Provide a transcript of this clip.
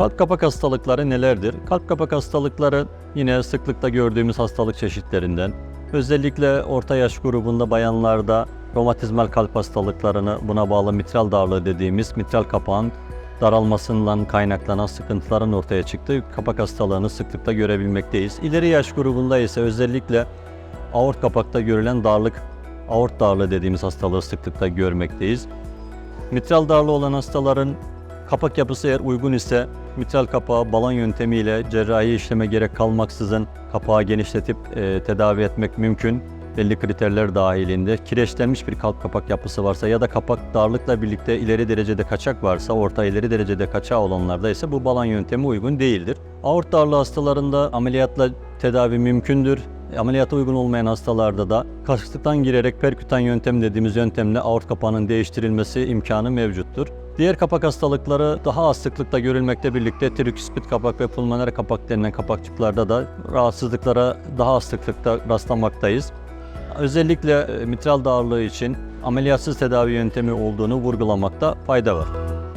Kalp kapak hastalıkları nelerdir? Kalp kapak hastalıkları yine sıklıkta gördüğümüz hastalık çeşitlerinden. Özellikle orta yaş grubunda bayanlarda romatizmal kalp hastalıklarını buna bağlı mitral darlığı dediğimiz mitral kapağın daralmasından kaynaklanan sıkıntıların ortaya çıktığı kapak hastalığını sıklıkla görebilmekteyiz. İleri yaş grubunda ise özellikle aort kapakta görülen darlık, aort darlığı dediğimiz hastalığı sıklıkla görmekteyiz. Mitral darlığı olan hastaların kapak yapısı eğer uygun ise mitral kapağı balon yöntemiyle cerrahi işleme gerek kalmaksızın kapağı genişletip e, tedavi etmek mümkün. Belli kriterler dahilinde kireçlenmiş bir kalp kapak yapısı varsa ya da kapak darlıkla birlikte ileri derecede kaçak varsa, orta ileri derecede kaçağı olanlarda ise bu balon yöntemi uygun değildir. Aort darlığı hastalarında ameliyatla tedavi mümkündür. Ameliyata uygun olmayan hastalarda da kasıktan girerek perkütan yöntem dediğimiz yöntemle aort kapağının değiştirilmesi imkanı mevcuttur. Diğer kapak hastalıkları daha az sıklıkla görülmekte birlikte triküspit kapak ve pulmoner kapak denilen kapakçıklarda da rahatsızlıklara daha az sıklıkta rastlamaktayız. Özellikle e, mitral darlığı için ameliyatsız tedavi yöntemi olduğunu vurgulamakta fayda var.